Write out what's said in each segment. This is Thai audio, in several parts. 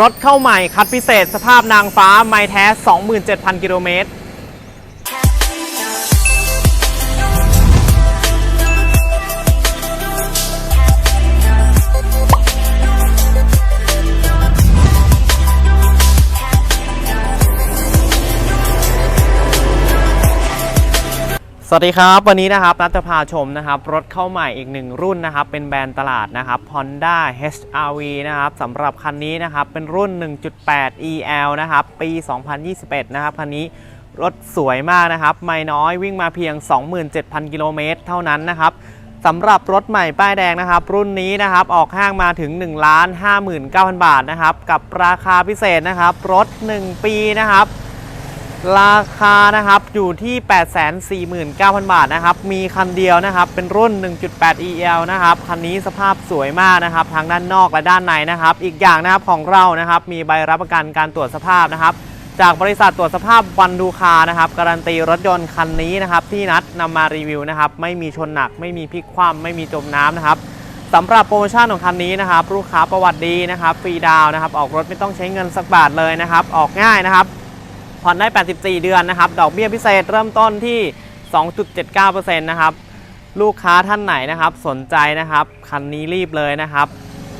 รถเข้าใหม่คัดพิเศษสภาพนางฟ้าไม่แท้ 27,000 กิโลเมตร สวัสดีครับ วันนี้นะครับนัทจะพาชมนะครับรถเข้าใหม่อีกหนึ่งรุ่นนะครับเป็นแบรนด์ตลาดนะครับ Honda HR-V นะครับสำหรับคันนี้นะครับเป็นรุ่น 1.8 EL นะครับปี 2021 นะครับคันนี้รถสวยมากนะครับ ไม่น้อยวิ่งมาเพียง 27,000 กิโลเมตรเท่านั้นนะครับสำหรับรถใหม่ป้ายแดงนะครับ รุ่นนี้นะครับออกห้างมาถึง 1 5 9 0 0 0 บาทนะครับกับราคาพิเศษนะครับรถ 1 ปีนะครับ ราคานะครับอยู่ที่ 849,000 บาทนะครับ มีคันเดียวนะครับ เป็นรุ่น 1.8 EL นะครับ คันนี้สภาพสวยมากนะครับ ทั้งด้านนอกและด้านในนะครับ อีกอย่างนะครับของเรานะครับ มีใบรับประกันการตรวจสภาพนะครับ จากบริษัทตรวจสภาพวันดูคานะครับ การันตีรถยนต์คันนี้นะครับ ที่นัดนำมารีวิวนะครับ ไม่มีชนหนัก ไม่มีพลิกคว่ำไม่มีจมน้ำนะครับสำหรับโปรโมชั่นของคันนี้นะครับ ลูกค้าประวัติดีนะครับ ฟรีดาวน์นะครับ ออกรถไม่ต้องใช้เงินสักบาทเลยนะครับ ออกง่ายนะครับ ผ่อนได้ 84 เดือนนะครับ ดอกเบี้ยพิเศษเริ่มต้นที่ 2.79%นะครับ ลูกค้าท่านไหนนะครับ สนใจนะครับ คันนี้รีบเลยนะครับ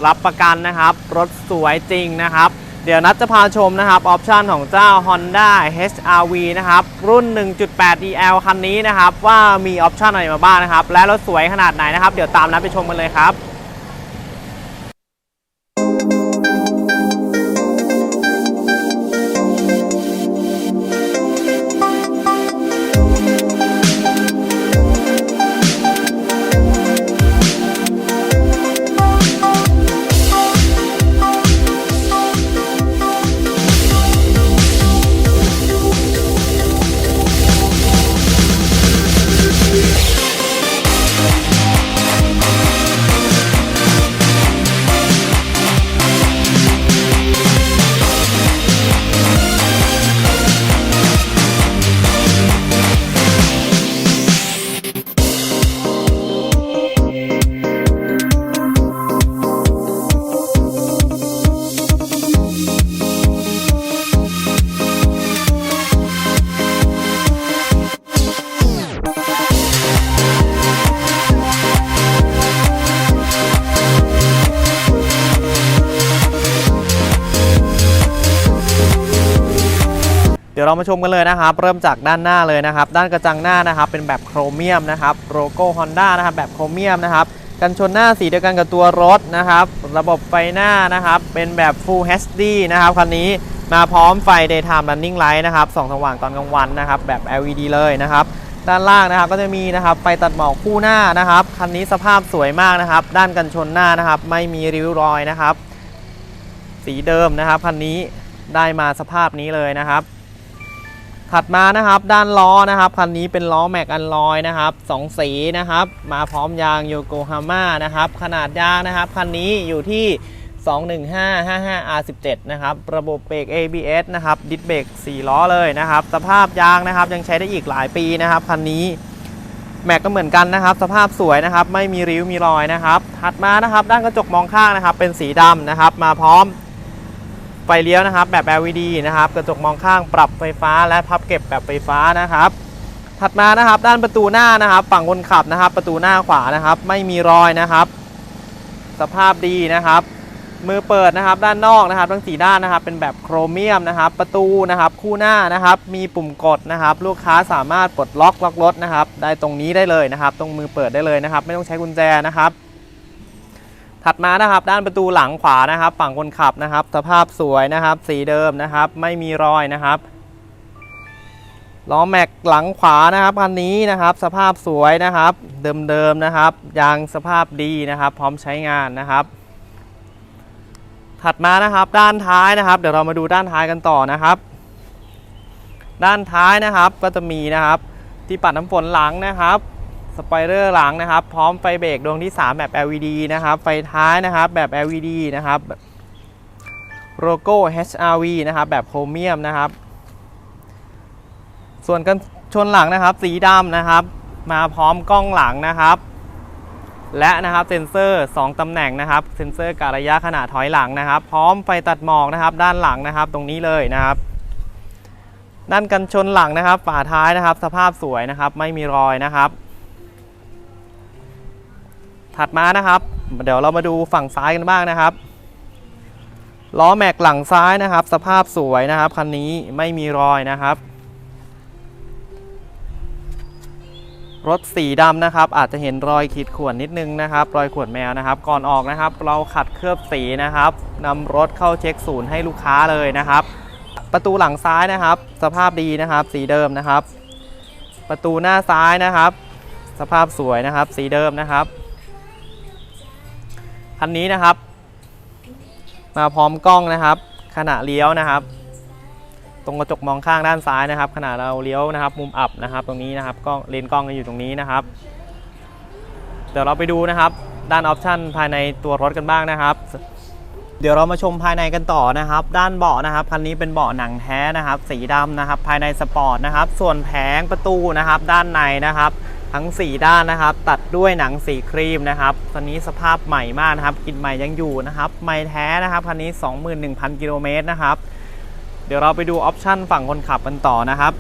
รับประกันนะครับ รถสวยจริงนะครับ เดี๋ยวนัดจะพาชมนะครับ ออปชันของเจ้า Honda HR-V นะครับ รุ่น 1.8 EL คันนี้นะครับ ว่ามีออปชันอะไรมาบ้างนะครับ และรถสวยขนาดไหนนะครับ เดี๋ยวตามนัดไปชมกันเลยครับ เดี๋ยวเรามาชมกันเลยนะครับ เริ่มจากด้านหน้าเลยนะครับ ด้านกระจังหน้านะครับ เป็นแบบโครเมียมนะครับโลโก้ Honda นะครับแบบโครเมียมนะครับกันชนหน้าสีเดียวกันกับตัวรถนะครับ ระบบไฟหน้านะครับ เป็นแบบ Full HD นะครับคันนี้มาพร้อมไฟ Daytime Running Light นะครับส่องสว่างตอนกลางวันนะครับ แบบ LED เลยนะครับ ด้านล่างนะครับก็จะมีนะครับไฟตัดหมอกคู่หน้านะครับคันนี้สภาพสวยมากนะครับ ด้านกันชนหน้านะครับ ไม่มีริ้วรอยนะครับ สีเดิมนะครับคันนี้ได้มาสภาพนี้เลยนะครับ ถัดมานะครับด้านล้อนะครับคันนี้เป็นล้อแม็กอันลอยนะครับสองสีนะครับ มาพร้อมยางโยโกฮาม่านะครับ ขนาดยางนะครับคันนี้อยู่ที่ 21555R17 นะครับ ระบบเบรก ABS นะครับ ดิสเบรก4 ล้อเลยนะครับ สภาพยางนะครับยังใช้ได้อีกหลายปีนะครับคันนี้แม็กก็เหมือนกันนะครับ สภาพสวยนะครับ ไม่มีริ้วมีรอยนะครับ ถัดมานะครับ ด้านกระจกมองข้างนะครับ เป็นสีดำนะครับ มาพร้อม ฟเลี้ยวนะครับแบบ LED นะครับกระจกมองข้างปรับไฟฟ้าและพับเก็บแบบไฟฟ้านะครับ ถัดมานะครับด้านประตูหน้านะครับ ฝั่งคนขับนะครับ ประตูหน้าขวานะครับ ไม่มีรอยนะครับ สภาพดีนะครับ มือเปิดนะครับ ด้านนอกนะครับ ทั้งสีด้านนะครับ เป็นแบบโครเมียมนะครับ ประตูนะครับ คู่หน้านะครับ มีปุ่มกดนะครับ ลูกค้าสามารถปลดล็อกล็อกรถนะครับ ได้ตรงนี้ได้เลยนะครับ ตรงมือเปิดได้เลยนะครับ ไม่ต้องใช้กุญแจนะครับ ถัดมานะครับด้านประตูหลังขวานะครับฝั่งคนขับนะครับ สภาพสวยนะครับ สีเดิมนะครับ ไม่มีรอยนะครับล้อแม็กหลังขวานะครับคันนี้นะครับ สภาพสวยนะครับ เดิมๆนะครับยางสภาพดีนะครับ พร้อมใช้งานนะครับ ถัดมานะครับด้านท้ายนะครับ เดี๋ยวเรามาดูด้านท้ายกันต่อนะครับ ด้านท้ายนะครับก็จะมีนะครับ ที่ปัดน้ำฝนหลังนะครับ สปอยเลอร์หลังนะครับ พร้อมไฟเบรกดวงที่ 3 แบบ LED นะครับ ไฟท้ายนะครับแบบ LED นะครับโลโก้ HRV นะครับ แบบโครเมียมนะครับ ส่วนกันชนหลังนะครับ สีดำนะครับ มาพร้อมกล้องหลังนะครับ และนะครับเซ็นเซอร์ 2 ตำแหน่งนะครับ เซ็นเซอร์กะระยะขณะถอยหลังนะครับ พร้อมไฟตัดหมอกนะครับ ด้านหลังนะครับ ตรงนี้เลยนะครับ ด้านกันชนหลังนะครับ ฝาท้ายนะครับ สภาพสวยนะครับ ไม่มีรอยนะครับ ถัดมานะครับ เดี๋ยวเรามาดูฝั่งซ้ายกันบ้างนะครับล้อแม็กหลังซ้ายนะครับ สภาพสวยนะครับคันนี้ไม่มีรอยนะครับ รถสีดำนะครับ อาจจะเห็นรอยขีดข่วนนิดนึงนะครับ รอยข่วนแมวนะครับ ก่อนออกนะครับ เราขัดเคลือบสีนะครับนำรถเข้าเช็คศูนย์ให้ลูกค้าเลยนะครับ ประตูหลังซ้ายนะครับ สภาพดีนะครับ สีเดิมนะครับ ประตูหน้าซ้ายนะครับ สภาพสวยนะครับ สีเดิมนะครับ คันนี้นะครับ มาพร้อมกล้องนะครับ ขณะเลี้ยวนะครับ ตรงกระจกมองข้างด้านซ้ายนะครับ ขณะเราเลี้ยวนะครับ มุมอับนะครับ ตรงนี้นะครับกล้องเลนกล้องอยู่ตรงนี้นะครับ เดี๋ยวเราไปดูนะครับ ด้านออปชันภายในตัวรถกันบ้างนะครับเดี๋ยวเรามาชมภายในกันต่อนะครับ ด้านเบาะนะครับคันนี้เป็นเบาะหนังแท้นะครับ สีดำนะครับ ภายในสปอร์ตนะครับ ส่วนแผงประตูนะครับ ด้านในนะครับ ทั้ง 4 ด้านนะครับ ตัดด้วยหนังสีครีมนะครับตอนนี้สภาพใหม่มากนะครับกินใหม่ยังอยู่นะครับใหม่แท้นะครับคันนี้ 21,000 กิโลเมตรนะครับ เดี๋ยวเราไปดูออปชันฝั่งคนขับกันต่อนะครับ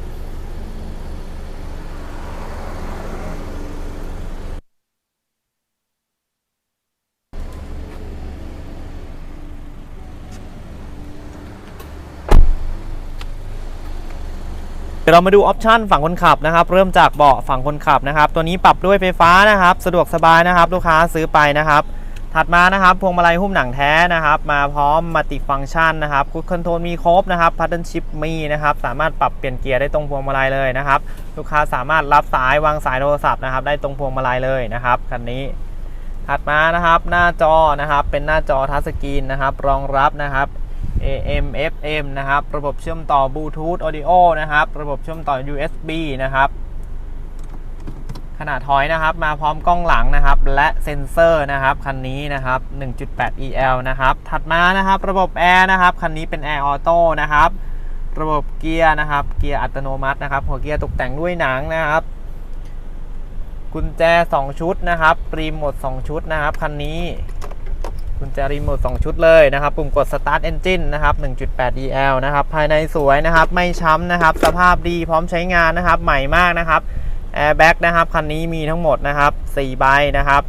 ดี๋ยวเรามาดูออปชันฝั่งคนขับนะครับ เริ่มจากเบาะฝั่งคนขับนะครับ ตัวนี้ปรับด้วยไฟฟ้านะครับ สะดวกสบายนะครับ ลูกค้าซื้อไปนะครับ ถัดมานะครับพวงมาลัยหุ้มหนังแท้นะครับ มาพร้อมมัลติฟังก์ชันนะครับคุ c คอนโทรลมีครบนะครับพั d เดิลชิพมีนะครับ สามารถปรับเปลี่ยนเกียร์ได้ตรงพวงมาลัยเลยนะครับ ลูกค้าสามารถรับสายวางสายโทรศัพท์นะครับ ได้ตรงพวงมาลัยเลยนะครับคันนี้ถัดมานะครับหน้าจอนะครับเป็นหน้าจอทัชสกรีนนะครับ รองรับนะครับ AM FM นะครับ ระบบเชื่อมต่อบลูทูธออดิโอนะครับ ระบบเชื่อมต่อ USB นะครับ ขนาดถอยนะครับ มาพร้อมกล้องหลังนะครับ และเซ็นเซอร์นะครับ คันนี้นะครับ 1.8 EL นะครับ ถัดมานะครับ ระบบแอร์นะครับ คันนี้เป็นแอร์ออโต้นะครับ ระบบเกียร์นะครับ เกียร์อัตโนมัตินะครับ หัวเกียร์ตกแต่งด้วยหนังนะครับกุญแจ 2 ชุดนะครับรีโมท2ชุดนะครับ คันนี้ กุญแจรีโมท2ชุดเลยนะครับ ปุ่มกด Start Engine นะครับ 1.8 DL นะครับ ภายในสวยนะครับ ไม่ช้ำนะครับ สภาพดีพร้อมใช้งานนะครับ ใหม่มากนะครับแอร์แบ็กนะครับ คันนี้มีทั้งหมดนะครับ 4 ใบนะครับ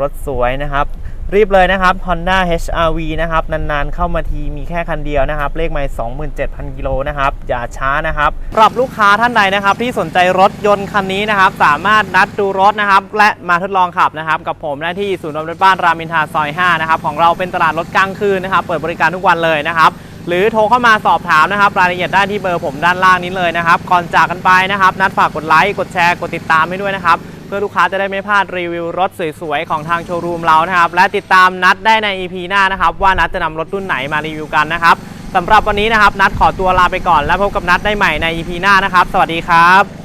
รถสวยนะครับ รีบเลยนะครับ Honda HRV นะครับนานๆเข้ามาทีมีแค่คันเดียวนะครับ เลขไม่27,000 กิโลนะครับ อย่าช้านะครับสำหรับลูกค้าท่านใดนะครับ ที่สนใจรถยนต์คันนี้นะครับ สามารถนัดดูรถนะครับ และมาทดลองขับนะครับ กับผมได้ที่ศูนย์รถบ้านรามินทาซอย 5 นะครับ ของเราเป็นตลาดรถกลางคืนนะครับ เปิดบริการทุกวันเลยนะครับ หรือโทรเข้ามาสอบถามนะครับรายละเอียดได้ที่เบอร์ผมด้านล่างนี้เลยนะครับ ก่อนจากกันไปนะครับ นัดฝากกดไลค์กดแชร์กดติดตามให้ด้วยนะครับ เพื่อลูกค้าจะได้ไม่พลาดรีวิวรถสวยๆของทางโชว์รูมเรานะครับ และติดตามนัดได้ใน EP หน้านะครับ ว่านัดจะนำรถรุ่นไหนมารีวิวกันนะครับสำหรับวันนี้นะครับ นัดขอตัวลาไปก่อน แล้วพบกับนัดได้ใหม่ใน EP หน้านะครับ สวัสดีครับ